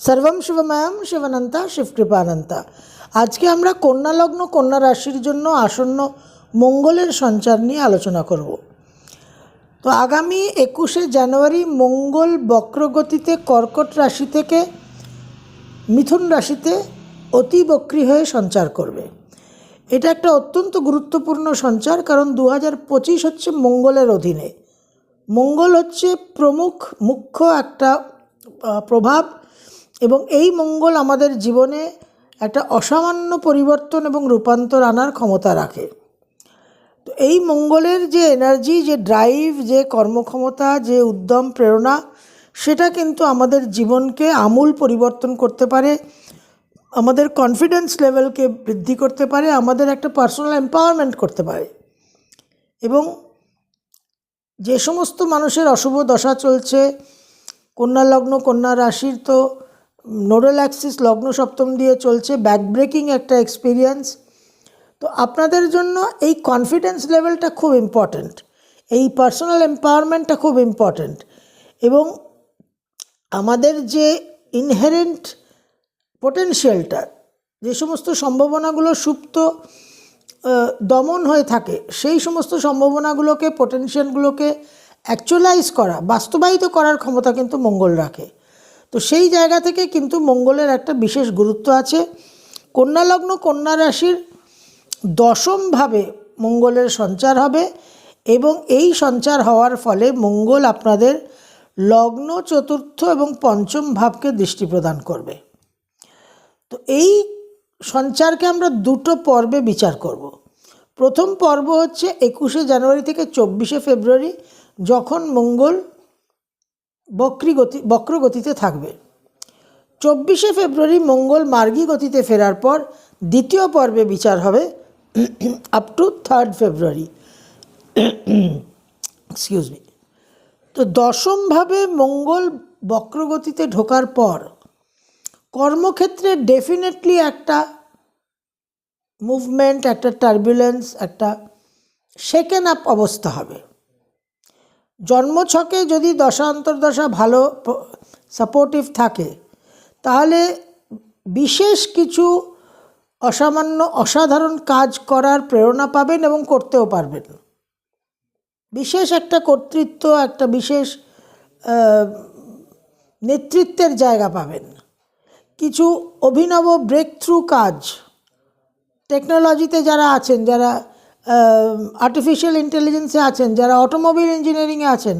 সর্বম শিবময়ম শিবানন্তা শিবকৃপানন্তা। আজকে আমরা কন্যা লগ্ন কন্যা রাশির জন্য আসন্ন মঙ্গলের সঞ্চার নিয়ে আলোচনা করব। তো আগামী একুশে জানুয়ারি মঙ্গল বক্রগতিতে কর্কট রাশি থেকে মিথুন রাশিতে অতি বক্রী হয়ে সঞ্চার করবে। এটা একটা অত্যন্ত গুরুত্বপূর্ণ সঞ্চার কারণ দু হাজার পঁচিশ হচ্ছে মঙ্গলের অধীনে। মঙ্গল হচ্ছে প্রমুখ, মুখ্য একটা প্রভাব এবং এই মঙ্গল আমাদের জীবনে একটা অসামান্য পরিবর্তন এবং রূপান্তর আনার ক্ষমতা রাখে। তো এই মঙ্গলের যে এনার্জি যে ড্রাইভ যে কর্মক্ষমতা, যে উদ্যম, প্রেরণা, সেটা কিন্তু আমাদের জীবনকে আমূল পরিবর্তন করতে পারে, আমাদের কনফিডেন্স লেভেলকে বৃদ্ধি করতে পারে, আমাদের একটা পার্সোনাল এম্পাওয়ারমেন্ট করতে পারে। এবং যে সমস্ত মানুষের অশুভ দশা চলছে কন্যা লগ্ন কন্যা রাশির, তো নোডাল অ্যাক্সিস লগ্ন সপ্তম দিয়ে চলছে ব্যাকব্রেকিং একটা এক্সপিরিয়েন্স তো আপনাদের জন্য এই কনফিডেন্স লেভেলটা খুব ইম্পর্ট্যান্ট এই পার্সোনাল এম্পাওয়ারমেন্টটা খুব ইম্পর্ট্যান্ট এবং আমাদের যে ইনহেরেন্ট পোটেনশিয়ালটা যে সমস্ত সম্ভাবনাগুলো সুপ্ত দমন হয়ে থাকে, সেই সমস্ত সম্ভাবনাগুলোকে পোটেনশিয়ালগুলোকে অ্যাকচুয়ালাইজ করা, বাস্তবায়িত করার ক্ষমতা কিন্তু মঙ্গল রাখে। তো সেই জায়গা থেকে কিন্তু মঙ্গলের একটা বিশেষ গুরুত্ব আছে। কন্যা লগ্ন কন্যা রাশির দশমভাবে মঙ্গলের সঞ্চার হবে এবং এই সঞ্চার হওয়ার ফলে মঙ্গল আপনাদের লগ্ন, চতুর্থ এবং পঞ্চম ভাবকে দৃষ্টি প্রদান করবে। তো এই সঞ্চারকে আমরা দুটো পর্বে বিচার করব। প্রথম পর্ব হচ্ছে একুশে জানুয়ারি থেকে চব্বিশে ফেব্রুয়ারি, যখন মঙ্গল বক্রি গতি বক্র গতিতে থাকবে। চব্বিশে ফেব্রুয়ারি মঙ্গল মার্গী গতিতে ফেরার পর দ্বিতীয় পর্বে বিচার হবে up to third February excuse me তো দশমভাবে মঙ্গল বক্রগতিতে ঢোকার পর কর্মক্ষেত্রে ডেফিনেটলি একটা মুভমেন্ট একটা টার্বুলেন্স একটা সেকেন আপ অবস্থা হবে। জন্মছকে যদি দশা, অন্তর্দশা ভালো সাপোর্টিভ থাকে, তাহলে বিশেষ কিছু অসামান্য, অসাধারণ কাজ করার প্রেরণা পাবেন এবং করতেও পারবেন। বিশেষ একটা কর্তৃত্ব, একটা বিশেষ নেতৃত্বের জায়গা পাবেন। কিছু অভিনব ব্রেক থ্রু কাজ টেকনোলজিতে যারা আছেন, যারা আর্টিফিশিয়াল ইন্টেলিজেন্সে আছেন, যারা অটোমোবাইল ইঞ্জিনিয়ারিংয়ে আছেন,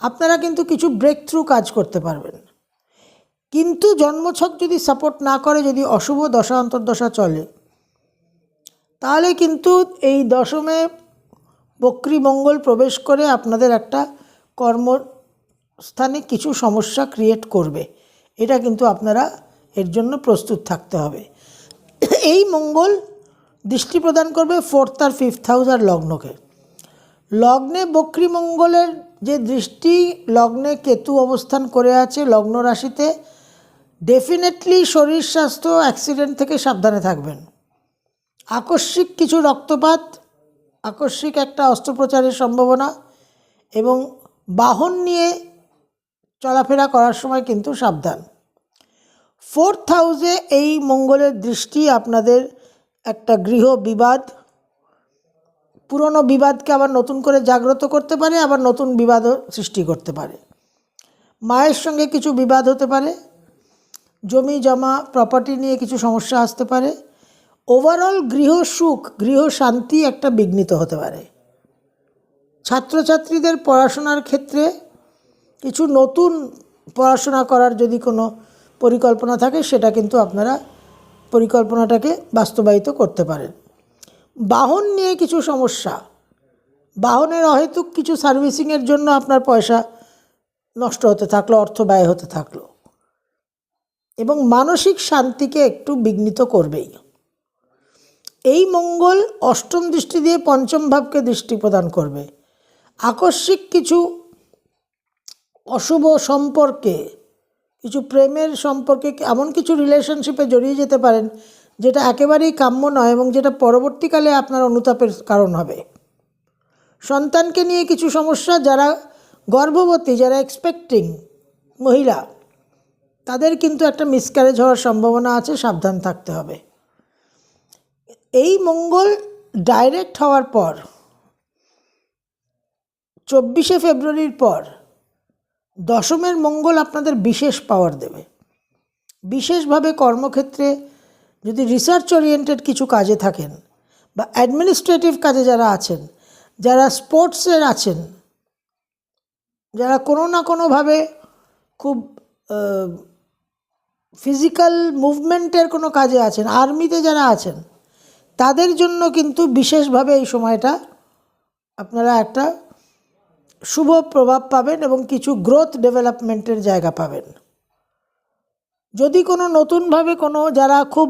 আপনারা কিন্তু কিছু ব্রেক থ্রু কাজ করতে পারবেন। কিন্তু জন্মছক যদি সাপোর্ট না করে, যদি অশুভ দশা, অন্তর্দশা চলে, তাহলে কিন্তু এই দশমে বক্রী মঙ্গল প্রবেশ করে আপনাদের একটা কর্মস্থানে কিছু সমস্যা ক্রিয়েট করবে। এটা কিন্তু আপনারা এর জন্য প্রস্তুত থাকতে হবে। এই মঙ্গল দৃষ্টি প্রদান করবে ফোর্থ আর ফিফথ হাউস আর লগ্নকে। লগ্নে বক্রিমঙ্গলের যে দৃষ্টি, লগ্নে কেতু অবস্থান করে আছে লগ্ন রাশিতে ডেফিনেটলি শরীর স্বাস্থ্য অ্যাক্সিডেন্ট থেকে সাবধানে থাকবেন। আকস্মিক কিছু রক্তপাত, আকস্মিক একটা অস্ত্রোপচারের সম্ভাবনা এবং বাহন নিয়ে চলাফেরা করার সময় কিন্তু সাবধান। ফোর্থ হাউসে এই মঙ্গলের দৃষ্টি আপনাদের একটা গৃহ বিবাদ, পুরনো বিবাদকে আবার নতুন করে জাগ্রত করতে পারে, আবার নতুন বিবাদও সৃষ্টি করতে পারে। মায়ের সঙ্গে কিছু বিবাদ হতে পারে, জমি, জমা প্রপার্টি নিয়ে কিছু সমস্যা আসতে পারে। ওভারঅল গৃহ সুখ, গৃহ শান্তি একটা বিঘ্নিত হতে পারে। ছাত্রছাত্রীদের পড়াশোনার ক্ষেত্রে কিছু নতুন পড়াশোনা করার যদি কোনো পরিকল্পনা থাকে, সেটা কিন্তু আপনারা পরিকল্পনাটাকে বাস্তবায়িত করতে পারেন। বাহন নিয়ে কিছু সমস্যা। বাহনের অহেতুক কিছু সার্ভিসিংয়ের জন্য আপনার পয়সা নষ্ট হতে থাকল, অর্থ ব্যয় হতে থাকল। এবং মানসিক শান্তিকে একটু বিঘ্নিত করবেই। এই মঙ্গল অষ্টম দৃষ্টি দিয়ে পঞ্চম ভাবকে দৃষ্টি প্রদান করবে। আকস্মিক কিছু অশুভ সম্পর্কে কিছু প্রেমের সম্পর্কে এমন কিছু রিলেশনশিপে জড়িয়ে যেতে পারেন, যেটা একেবারেই কাম্য নয় এবং যেটা পরবর্তীকালে আপনার অনুতাপের কারণ হবে। সন্তানকে নিয়ে কিছু সমস্যা, যারা গর্ভবতী, যারা এক্সপেক্টিং মহিলা, তাদের কিন্তু একটা মিসক্যারেজ হওয়ার সম্ভাবনা আছে, সাবধান থাকতে হবে। এই মঙ্গল ডাইরেক্ট হওয়ার পর, চব্বিশে ফেব্রুয়ারির পর দশমের মঙ্গল আপনাদের বিশেষ পাওয়ার দেবে। বিশেষভাবে কর্মক্ষেত্রে যদি রিসার্চ ওরিয়েন্টেড কিছু কাজে থাকেন বা অ্যাডমিনিস্ট্রেটিভ কাজে যারা আছেন, যারা স্পোর্টসের আছেন, যারা কোনো না কোনোভাবে খুব ফিজিক্যাল মুভমেন্টের কোনো কাজে আছেন আর্মিতে যারা আছেন, তাদের জন্য কিন্তু বিশেষভাবে এই সময়টা আপনারা একটা শুভ প্রভাব পাবেন এবং কিছু গ্রোথ ডেভেলপমেন্টের জায়গা পাবেন। যদি কোনো নতুনভাবে কোনো যারা খুব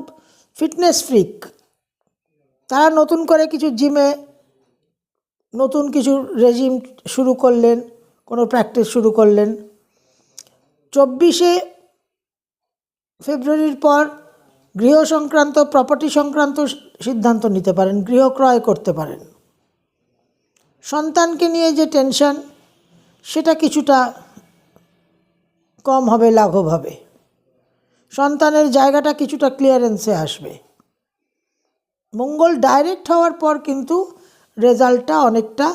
ফিটনেস ফ্রিক তারা নতুন করে কিছু জিমে নতুন কিছু রেজিম শুরু করলেন, কোনো প্র্যাকটিস শুরু করলেন, চব্বিশে ফেব্রুয়ারির পর গৃহ সংক্রান্ত প্রপার্টি সংক্রান্ত সিদ্ধান্ত নিতে পারেন, গৃহ ক্রয় করতে পারেন। সন্তানকে নিয়ে যে টেনশন, সেটা কিছুটা কম হবে, লাঘব হবে। সন্তানের জায়গাটা কিছুটা ক্লিয়ারেন্সে আসবে। মঙ্গল ডাইরেক্ট হওয়ার পর কিন্তু রেজাল্টটা অনেকটা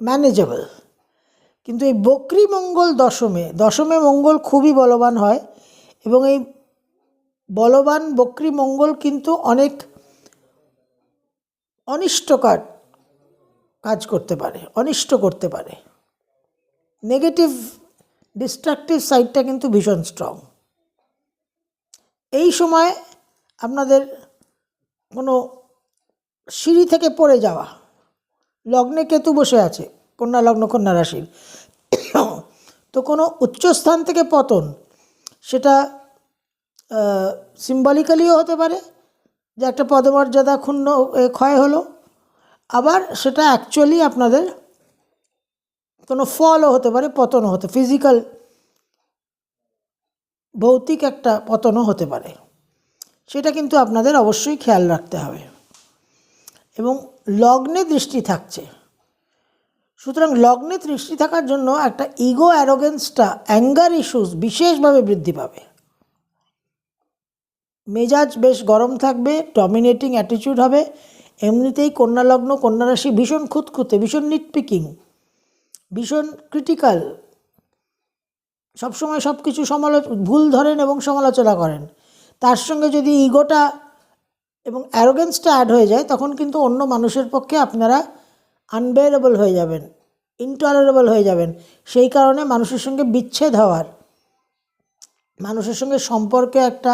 ম্যানেজেবল কিন্তু এই বক্রি মঙ্গল দশমে দশমে মঙ্গল খুবই বলবান হয় এবং এই বলবান বক্রি মঙ্গল কিন্তু অনেক অনিষ্টকর কাজ করতে পারে, অনিষ্ট করতে পারে। নেগেটিভ ডিস্ট্রাকটিভ সাইডটা কিন্তু ভীষণ স্ট্রং এই সময় আপনাদের কোনো সিঁড়ি থেকে পড়ে যাওয়া, লগ্নে কেতু বসে আছে, কন্যা লগ্ন, কন্যা রাশির, তো কোনো উচ্চস্থান থেকে পতন, সেটা সিম্বলিক্যালিও হতে পারে, যে একটা পদমর্যাদা ক্ষুণ্ণ ক্ষয় হলো আবার সেটা অ্যাকচুয়ালি আপনাদের কোনো ফলও হতে পারে, পতনও হতে ফিজিক্যাল ভৌতিক একটা পতনও হতে পারে। সেটা কিন্তু আপনাদের অবশ্যই খেয়াল রাখতে হবে। এবং লগ্নে দৃষ্টি থাকছে। সুতরাং লগ্নে দৃষ্টি থাকার জন্য একটা ইগো অ্যারোগেন্সটা অ্যাঙ্গার ইস্যুস বিশেষভাবে বৃদ্ধি পাবে। মেজাজ বেশ গরম থাকবে ডমিনেটিং অ্যাটিটিউড হবে এমনিতেই কন্যা লগ্ন কন্যা রাশি ভীষণ খুঁতখুঁতে, ভীষণ নিটপিকিং ভীষণ ক্রিটিক্যাল সবসময় সব কিছু সমালো, ভুল ধরেন এবং সমালোচনা করেন। তার সঙ্গে যদি ইগোটা এবং অ্যারোগেন্সটা অ্যাড হয়ে যায়, তখন কিন্তু অন্য মানুষের পক্ষে আপনারা আনবেয়ারেবল হয়ে যাবেন ইনটলারেবল হয়ে যাবেন। সেই কারণে মানুষের সঙ্গে বিচ্ছেদ হওয়ার, মানুষের সঙ্গে সম্পর্কে একটা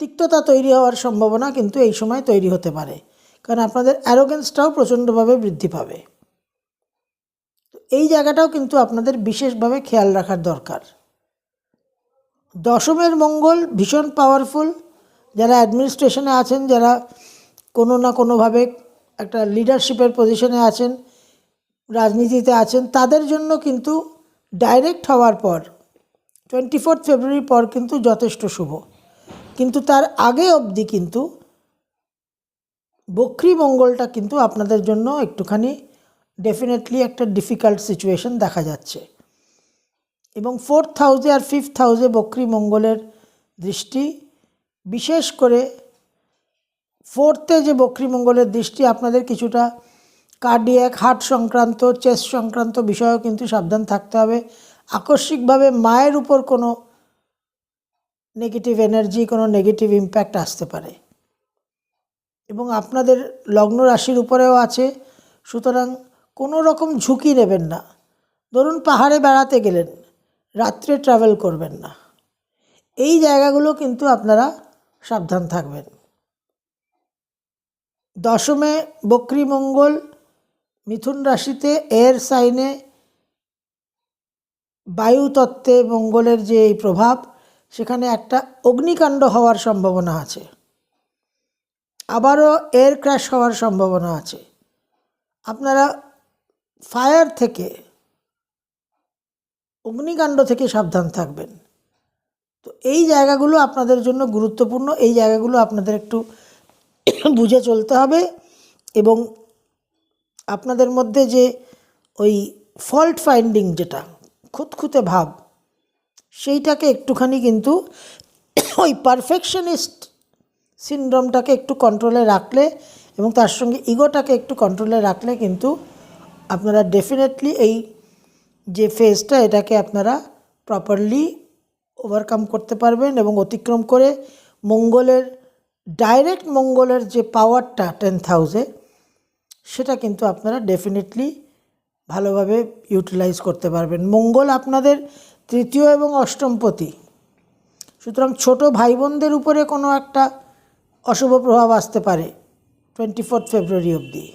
তিক্ততা তৈরি হওয়ার সম্ভাবনা কিন্তু এই সময় তৈরি হতে পারে। কারণ আপনাদের অ্যারোগেন্সটাও প্রচণ্ডভাবে বৃদ্ধি পাবে। তো এই জায়গাটাও কিন্তু আপনাদের বিশেষভাবে খেয়াল রাখার দরকার। দশমের মঙ্গল ভীষণ পাওয়ারফুল যারা অ্যাডমিনিস্ট্রেশনে আছেন, যারা কোনো না কোনোভাবে একটা লিডারশিপের পজিশনে আছেন, রাজনীতিতে আছেন, তাদের জন্য কিন্তু ডাইরেক্ট হওয়ার পর টোয়েন্টি ফোর্থ ফেব্রুয়ারির পর কিন্তু যথেষ্ট শুভ। কিন্তু তার আগে অবধি কিন্তু বক্রি মঙ্গলটা কিন্তু আপনাদের জন্য একটুখানি ডেফিনেটলি একটা ডিফিকাল্ট সিচুয়েশন দেখা যাচ্ছে। এবং ফোর্থ হাউসে আর ফিফথ হাউসে বক্রি মঙ্গলের দৃষ্টি, বিশেষ করে ফোর্থে যে বক্রি মঙ্গলের দৃষ্টি, আপনাদের কিছুটা কার্ডিয়াক হার্ট সংক্রান্ত চেস্ট সংক্রান্ত বিষয়েও কিন্তু সাবধান থাকতে হবে। আকস্মিকভাবে মায়ের উপর কোনো নেগেটিভ এনার্জি কোনো নেগেটিভ ইম্প্যাক্ট আসতে পারে। এবং আপনাদের লগ্ন রাশির উপরেও আছে। সুতরাং কোনো রকম ঝুঁকি নেবেন না। ধরুন পাহাড়ে বেড়াতে গেলেন, রাত্রে ট্রাভেল করবেন না। এই জায়গাগুলো কিন্তু আপনারা সাবধান থাকবেন। দশমে বক্রী মঙ্গল, মিথুন রাশিতে এর সাইনে বায়ু তত্ত্বে মঙ্গলের যে এই প্রভাব, সেখানে একটা অগ্নিকাণ্ড হওয়ার সম্ভাবনা আছে। আবারও এয়ার ক্র্যাশ হওয়ার সম্ভাবনা আছে। আপনারা ফায়ার থেকে, অগ্নিকাণ্ড থেকে সাবধান থাকবেন। তো এই জায়গাগুলো আপনাদের জন্য গুরুত্বপূর্ণ, এই জায়গাগুলো আপনাদের একটু বুঝে চলতে হবে এবং আপনাদের মধ্যে যে ওই ফল্ট ফাইন্ডিং যেটা, খুঁতখুঁতে ভাব, সেইটাকে একটুখানি কিন্তু ওই পারফেকশনিস্ট সিনড্রোমটাকে একটু কন্ট্রোলে রাখলে এবং তার সঙ্গে ইগোটাকে একটু কন্ট্রোলে রাখলে কিন্তু আপনারা ডেফিনেটলি এই যে ফেজটা এটাকে আপনারা প্রপারলি ওভারকাম করতে পারবেন এবং অতিক্রম করে মঙ্গলের ডাইরেক্ট মঙ্গলের যে পাওয়ারটা টেন হাউসে সেটা কিন্তু আপনারা ডেফিনেটলি ভালোভাবে ইউটিলাইজ করতে পারবেন। মঙ্গল আপনাদের তৃতীয় এবং অষ্টমপতি সুতরাং ছোট ভাই বোনদের উপরে কোনো একটা অশুভ প্রভাব আসতে পারে টোয়েন্টি ফোর্থ ফেব্রুয়ারি অবধি।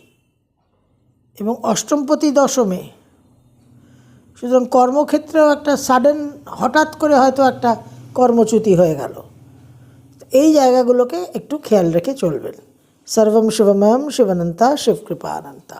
এবং অষ্টমপতি দশমে, সুতরাং কর্মক্ষেত্রেও একটা সাডেন হঠাৎ করে হয়তো একটা কর্মচ্যুতি হয়ে গেল। এই জায়গাগুলোকে একটু খেয়াল রেখে চলবেন। সর্বম শিবময়ম শিবানন্তা শিবকৃপা অনন্তা